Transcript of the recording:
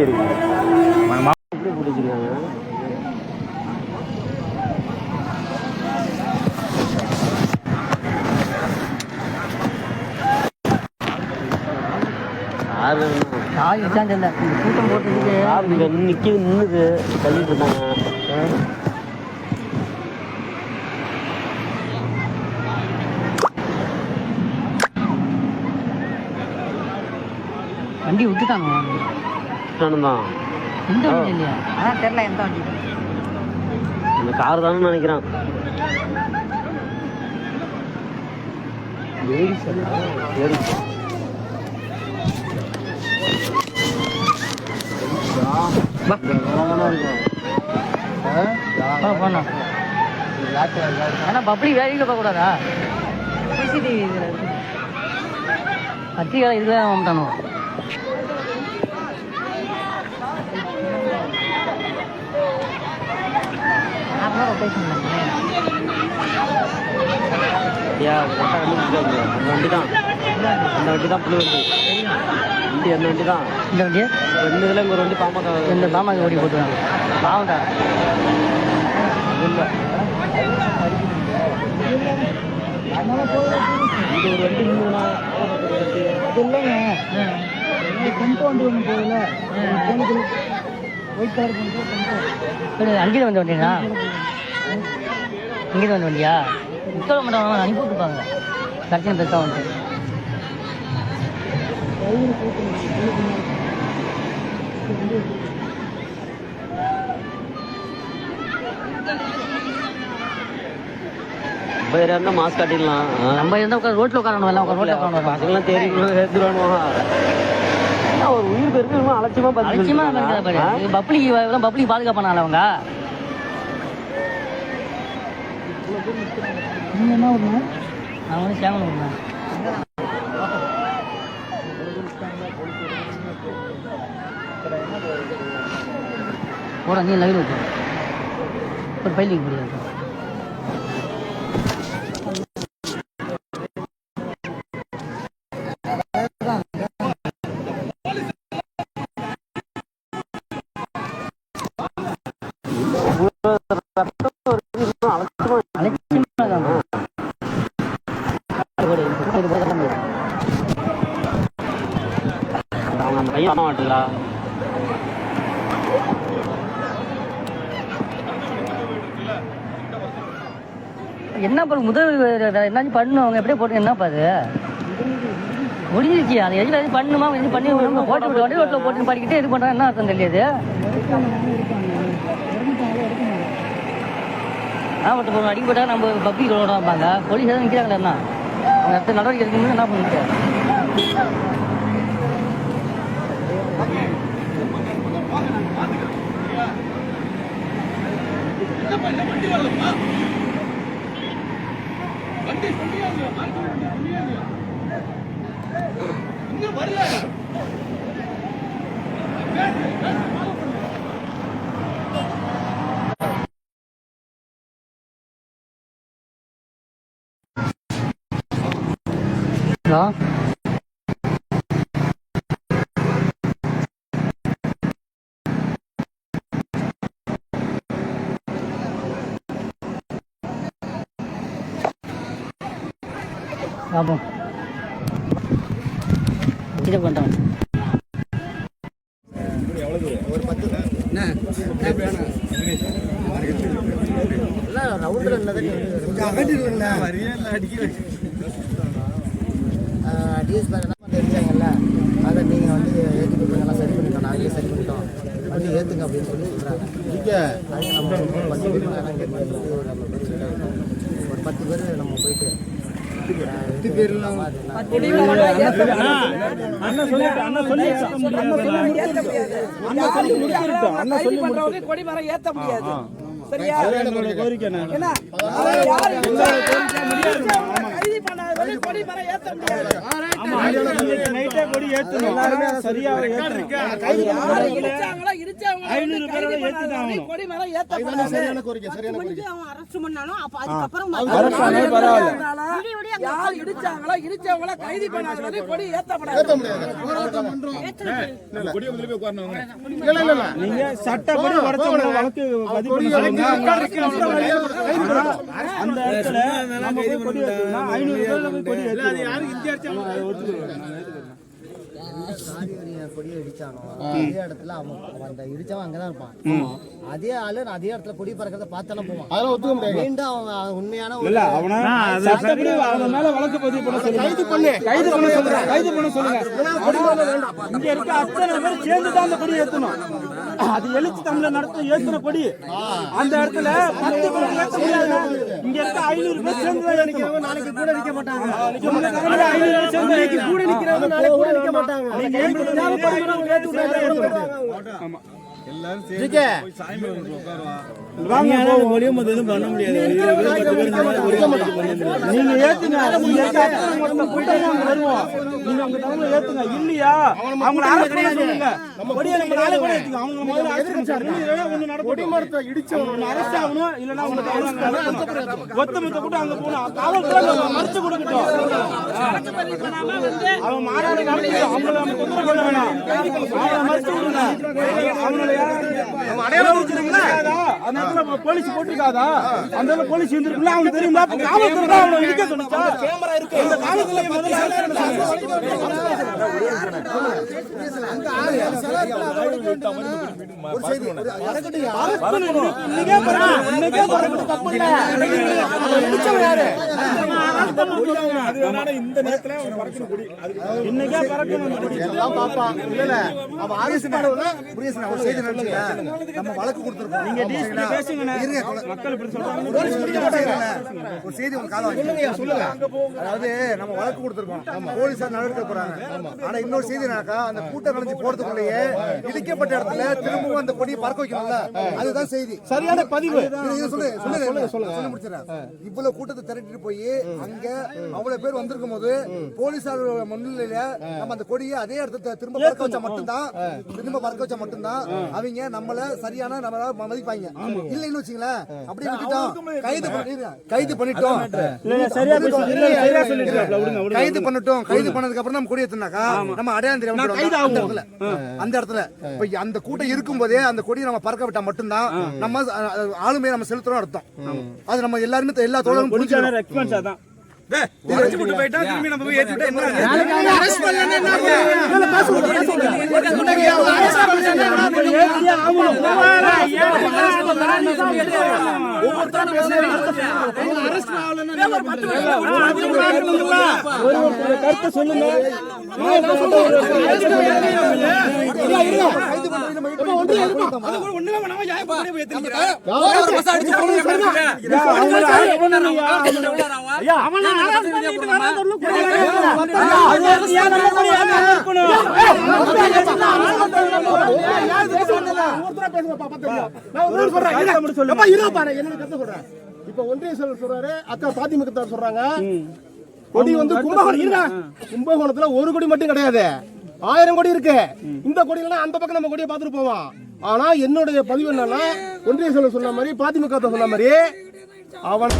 Video எடுக்கணும் கூட்டம் நிக்க நின்னுது தள்ளிட்டு இருந்தாங்க வண்டி விட்டுட்டாங்க. நானும் தான் எந்த வண்டி இல்லையா? அதான் தெரியல எந்த வண்டி. இந்த கார் தானே நினைக்கிறேன். போனா ஏன்னா பப்ளிக் வேலைக்கு போகக்கூடாதா சிசிடிவி இதில் பத்திரிக்கை இதுக்கு தான் ரொட்டேஷன் பண்ணேன் ஐயா கரெக்டாக கண்டுபிடிச்சாங்க அந்த வண்டி தான் அந்த வண்டி தான் புது வண்டி வண்டி அந்த வண்டி தான் இந்த வண்டியை ரெண்டு இதில் இங்கே ஒரு வண்டி பாமக இந்த பாமக ஓடி போட்டுருவாங்க பாவண்டா இல்லை இது ஒரு வண்டி அது இல்லைங்க வண்டி ஒன்று போகல ஒயிட் கலர் வந்த வண்டியா இங்கே வந்த வண்டியா? முக்கிய மாட்டாங்க அனுப்பி விட்டுருப்பாங்க. பிரச்சனை பெருசாக வந்துட்டு வேற இருந்தால் மாஸ்க் காட்டிடலாம். நம்ம இருந்தால் உட்கார் ரோட்டில் உட்காரணும் எல்லாம் உட்கார் ரோட்டில் உட்காரணும் பசங்களாம் தெரியும் எடுத்துருவானுவா ஒரு உயிர் பெருக்கு அலட்சியமா பார்த்து அலட்சியமா சொல்லிட்டு இருக்கான். பப்ளிக் பப்ளிக் பாதுகாப்பானால அவங்க? நீங்க என்ன பண்ண நான் வந்து சேமன் பண்ணேன் போட நீ லைவ் வச்சு ஒரு ஃபைலிங் முடியாது ஐயா மாட்டுங்களா என்ன பண்ண முதல் என்னாச்சும் பண்ணணும் அவங்க எப்படியே போட்டு என்னப்பா அது? முடிஞ்சிருச்சு அது எதுல எது பண்ணுமா எது பண்ணி விடணும், போட்டு விட்டு வண்டி ரோட்டில் போட்டு படிக்கிட்டு இது பண்ணுறா என்ன அர்த்தம் தெரியாது? ஆ பட்டு போகணும் அடிக்க போட்டால் நம்ம பப்ளிக் ரோட வைப்பாங்க போலீஸ் எதாவது நிற்கிறாங்களே என்ன? அவங்க அடுத்த நடவடிக்கை எடுக்கணும்னு என்ன பண்ணிட்டு? ஹலோ பார்ப்போம் இது பண்ணுறேன் டிஎஸ் என்ன அதை நீங்கள் வந்து ஏற்றி கொடுத்தீங்களா சரி பண்ணிட்டோம் நாங்களே சரி பண்ணிட்டோம். ஏற்றுங்க அப்படின்னு சொல்லி சொல்கிறாங்க அதுக்கு நம்ம ஒரு பத்து பேர் ஒரு நம்ம பேர் இருக்காங்க. ஒரு பத்து பேர் நம்ம போயிட்டு பத்து பேர்லாம் கொடிமரம் ஏத்த முடியாது. சரியா? கோரிக்கை என்ன யாரு கைது பண்ணாத கொடி மரம் ஏத்த முடியாது. நைட்டே கொடி ஏத்தணும் சரியா இடிச்சவங்கள கைது பண்ணாத கொடி மரம் ஏத்த முடியாது சரியான கோரிக்கை சரியான கோரிக்கை அவன் அரசு பண்ணாலும் அப்ப அதுக்கப்புறம் அரசாணை பரவாயில்ல. விடிய விடிய யார் இடிச்சாங்களோ இடிச்சவங்கள கைது பண்ணாத கொடி ஏத்தப்படாது நீங்க சட்டப்படி வடச்சவங்க வழக்கு பதிவு பண்ண சொல்லுங்க. அந்த இடத்துல நம்ம போய் கொடி ஐநூறு ஏத்தணும் கொடி அடிச்சானோ அதே இடத்துல அவன் அந்த இடிச்சவன் அங்கதான் இருப்பான். அதே ஆளு அதே இடத்துல கொடி பறக்கிறத பார்த்தாலும் போவான். அதெல்லாம் ஒத்துக்க முடியாது. மீண்டும் அவன் உண்மையான ஒரு இல்ல அவன சட்டப்படி அவன் மேல வழக்கு பதிவு பண்ண சொல்லுங்க. கைது பண்ணு. கைது பண்ண சொல்லுங்க. கைது பண்ண சொல்லுங்க. இங்க இருக்க அத்தனை பேர் சேர்ந்து தான் அந்த கொடி ஏத்தணும். அது எழுச்சி தமிழ நடத்த ஏத்துன கொடி அந்த இடத்துல பத்து பேர் ஏத்த முடியாதுன்னா இங்க இருக்க ஐநூறு பேர் சேர்ந்து நாளைக்கு கூட நிக்க மாட்டாங்க. ஐநூறு பேர் சேர்ந்து கூட நிக்கிறவங்க நாளைக்கு கூட நிக்க மாட்டாங்க. நீங்க நீங்க நாங்க வருவோம் நீங்க உங்க தவறு ஏத்துங்க. இல்லையா? ஏத்துங்க அவங்க முதல்ல அரெஸ்ட் பண்ணுங்க ஒண்ணு நடக்கும் கொடி மரத்தை இடிச்சு ஒண்ணு அரெஸ்ட் ஆகணும். இல்லனா உங்களுக்கு ஒத்தமத்த கூட அங்க போணும் காவல்துறை மறைச்சு கொடுக்கட்டும். அவன் மாநாடு நடத்தி அவங்கள நம்ம தொந்தரவு பண்ண வேணாம். அவங்கள மறைச்சு விடுங்க அவங்கள போலீஸ் போட்டிருக்காதா? அந்த போலீஸ் இருந்திருக்குல்ல அவனுக்கு தெரியுமா காவல்துறை தான் அவனை இடிக்க சொன்னுச்சா arrest பண்ணணும். இன்னைக்கே பறக்கணும். தப்பு இல்ல. அவன் முருகேசன், ஒரு செய்தி. நம்ம வழக்கு கொடுத்திருக்கோம். நீங்க கொலை- மக்கள் இப்படி சொல்றாங்க. ஒரு செய்தி உங்க காலம் சொல்லுங்க. அதாவது நம்ம வழக்கு கொடுத்திருக்கோம். போலீஸார் நடவடிக்கை போறாங்க. ஆனா இன்னொரு செய்தி என்னக்கா அந்த கூட்டம் நடந்து போறதுக்குள்ளேயே இடிக்கப்பட்ட இடத்துல திரும்பவும் அந்த கொடியை பறக்க வைக்கணும்ல? அதுதான் செய்தி. சரியான பதிவு. சொல்லு, சொல்லுங்க, சொல்லுங்க, சொல்லி முடிச்சிடுறேன். இவ்வளவு கூட்டத்தை திரட்டிட்டு போய் அங்க அவ்வளவு பேர் வந்திருக்கும் போது போலீசார் முன்னிலையில நம்ம அந்த கொடியை அதே இடத்துல திரும்ப பறக்க வச்சா மட்டும்தான் திரும்ப பறக்க வச்சா மட்டும்தான் அவங்க நம்மள சரியான நம்மள மதிப்பாங்க. இல்லைன்னு வச்சுங்களேன் அப்படியே விட்டுட்டோம். கைது பண்ணிடுங்க. கைது பண்ணிட்டோம். சரியா பேசி கைது பண்ணட்டும். கைது பண்ணதுக்கு அப்புறம் நம்ம கொடி ஏத்துனாக்கா நம்ம அடையாளம் தெரியாம போயிடுவோம். அந்த இடத்துல. அந்த இடத்துல. இப்ப அந்த கூட்டம் இருக்கும்போதே அந்த கொடியை நம்ம பறக்க விட்டா மட்டும்தான் நம்ம ஆளுமையை நம்ம செலுத்துறோம் அர்த்தம். அது நம்ம எல்லாருமே எல்லா தோழரும் புரிஞ்சுக்கணும் பொடிக்கான ரெஸ்பான்ஸ் அதான் ஏத்தியே ஆகணும். ஒரு ஒரு கருத்தை சொல்லுங்க கைது பண்ணி நம்ம வீட்டுல ஒன்றிய இருக்கோம். இப்ப ஒன்றிய செயலர் சொல்றாரு அக்கா பாத்திமுக சொல்றாங்க. கொடி வந்து கும்பகோணம் கும்பகோணத்துல ஒரு கொடி மட்டும் கிடையாது. ஆயிரம் கோடி இருக்கு. இந்த கொடியில அந்த பக்கம் நம்ம கொடியை பார்த்துட்டு போவோம். ஆனா என்னுடைய பதிவு என்னன்னா ஒன்றிய சொல்ல சொன்ன மாதிரி பாத்திமுக சொன்ன மாதிரி அவன்